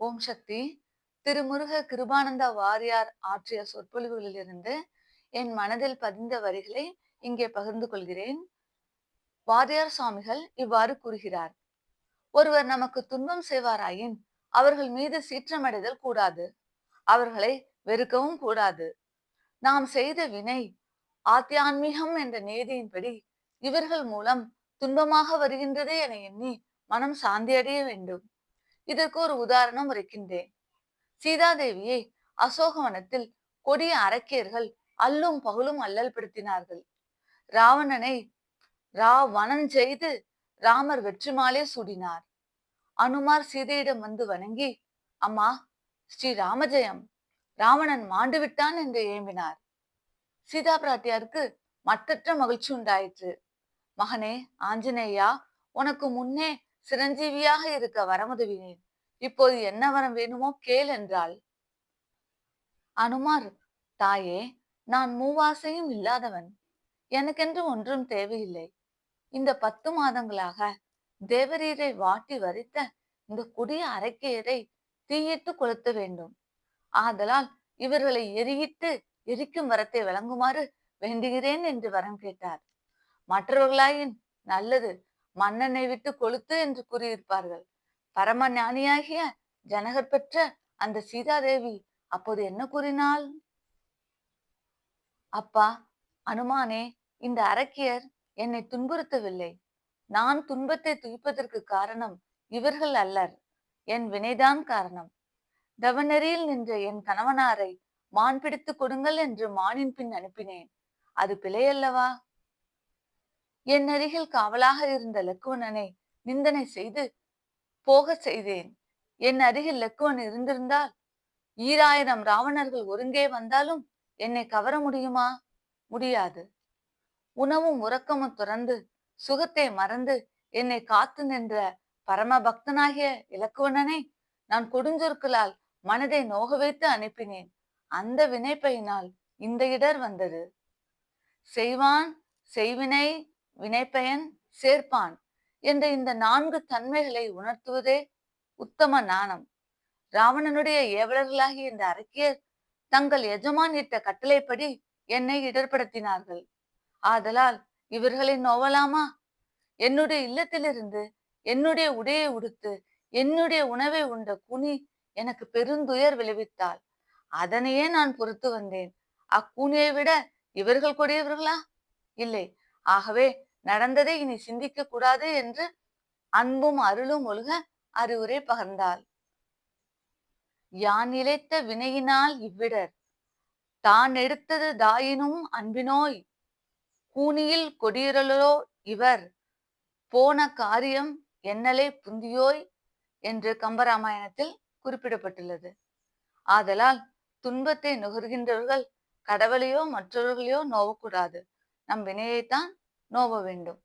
ஓம் சக்தி. திருமுருக கிருபானந்த வாரியார் ஆற்றிய சொற்பொழிவுகளிலிருந்து என் மனதில் பதிந்த வரிகளை இங்கே பகிர்ந்து கொள்கிறேன். வாரியார் சுவாமிகள் இவ்வாறு கூறுகிறார். ஒருவர் நமக்கு துன்பம் செய்வாராயின் அவர்கள் மீது சீற்றமடைதல் கூடாது. அவர்களை வெறுக்கவும் கூடாது. நாம் செய்த வினை ஆத்தியான்மீகம் என்ற நேதியின்படி இவர்கள் மூலம் துன்பமாக வருகின்றதே என எண்ணி மனம் சாந்தியடைய வேண்டும். இதற்கு ஒரு உதாரணம் இருக்கின்றேன். சீதாதேவியை அசோகவனத்தில் கொடிய அரக்கியர்கள் அல்லும் பகலும் அல்லல் படுத்தினார்கள். ராவணனை ரா செய்து ராமர் வெற்றிமாலே சூடினார். அனுமார் சீதையிடம் வந்து வணங்கி அம்மா ஸ்ரீ ராமஜெயம் ராவணன் மாண்டு விட்டான் என்று ஏம்பினார். சீதா பிராட்டியாருக்கு மற்றற்ற மகிழ்ச்சி உண்டாயிற்று. மகனே ஆஞ்சநேயா உனக்கு முன்னே சிரஞ்சீவியாக இருக்க வரமுதவினேன். இப்போது என்ன வரம் வேணுமோ கேள் என்றாள் அனுமார் தாயே நான் மூவாசையும் இல்லாதவன். எனக்கென்று ஒன்றும் தேவையில்லை. இந்த பத்து மாதங்களாக தேவரீரை வாட்டி வரித்த இந்த குடிய அரைக்கையரை தீயிட்டு கொளுத்த வேண்டும். ஆதலால் இவர்களை எரியிட்டு எரிக்கும் வரத்தை வழங்குமாறு வேண்டுகிறேன் என்று வரம் கேட்டார். மற்றவர்களாயின் நல்லது. மன்னனை விட்டு கொளுத்து என்று கூறியிருப்பார்கள். பரம ஞானியாகிய ஜனகர் பெற்ற அந்த சீதாதேவி அப்போது என்ன கூறினாள்? அப்பா அனுமானே இந்த அரக்கியர் என்னை துன்புறுத்தவில்லை. நான் துன்பத்தை துய்ப்பதற்கு காரணம் இவர்கள் அல்லர். என் வினைதான் காரணம். தவநெறியில் நின்ற என் கணவனாரை மான் பிடித்து கொடுங்கள் என்று மானின் பின் அனுப்பினேன். அது பிழையல்லவா? என் அருகில் காவலாக இருந்த லக்குவனனை நிந்தனை செய்து போக செய்தேன். என் அருகில் லக்குவன் இருந்திருந்தால் ஈராயிரம் ராவணர்கள் ஒருங்கே வந்தாலும் என்னை கவர முடியுமா? முடியாது. உணவும் உறக்கமும் துறந்து சுகத்தை மறந்து என்னை காத்து நின்ற பரம பக்தனாகிய இலக்குவனனை நான் கொடுஞ்சொற்களால் மனதை நோக வைத்து அனுப்பினேன். அந்த வினைப்பையினால் இந்த இடர் வந்தது. செய்வான் செய்வினை வினைப்பயன் சேர்ப்பான் என்ற இந்த நான்கு தன்மைகளை உணர்த்துவதே உத்தம நாணம் ராவணனுடைய ஏவலர்களாகிய இந்த அரக்கியர் தங்கள் எஜமான் இட்ட கட்டளைப்படி என்னை இடர்படுத்தினார்கள். ஆதலால் இவர்களை நோவலாமா? என்னுடைய இல்லத்திலிருந்து என்னுடைய உடையை உடுத்து என்னுடைய உணவை உண்ட குனி எனக்கு பெருந்துயர் விளைவித்தாள். அதனையே நான் பொறுத்து வந்தேன். அக்கூனியை விட இவர்கள் கொடியவர்களா? இல்லை ஆகவே நடந்ததை இனி சிந்திக்க கூடாது என்று அன்பும் அருளும் ஒழுக அறிவுரை பகர்ந்தாள். யான் இழைத்த வினையினால் இவ்விடர். தான் எடுத்தது தாயினும் அன்பினோய். கூனியில் கொடியுரலோ இவர். போன காரியம் என்னலே புந்தியோய் என்று கம்பராமாயணத்தில் குறிப்பிடப்பட்டுள்ளது. ஆதலால் துன்பத்தை நுகர்கின்றவர்கள் கடவுளையோ மற்றவர்களையோ நோவக்கூடாது நம் வினையைத்தான் நோவ வேண்டும்.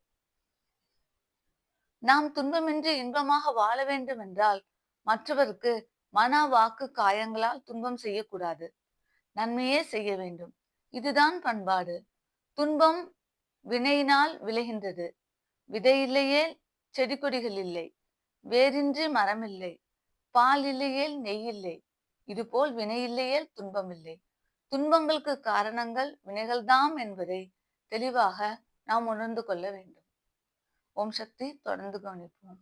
நாம் துன்பமின்றி இன்பமாக வாழ வேண்டும் என்றால் மற்றவருக்கு மன வாக்கு காயங்களால் துன்பம் செய்யக்கூடாது. நன்மையே செய்ய வேண்டும். இதுதான் பண்பாடு. துன்பம் வினையினால் விளைகின்றது. விதை இல்லையே செடி கொடிகள் இல்லை. வேறின்றி மரம் இல்லை. பால் இல்லையேல் நெய் இல்லை. இதுபோல் வினை இல்லையேல் துன்பம் இல்லை. துன்பங்களுக்கு காரணங்கள் வினைகள்தாம் என்பதை தெளிவாக நாம் உணர்ந்து கொள்ள வேண்டும். ஓம் சக்தி தொடர்ந்து கவனிப்போம்.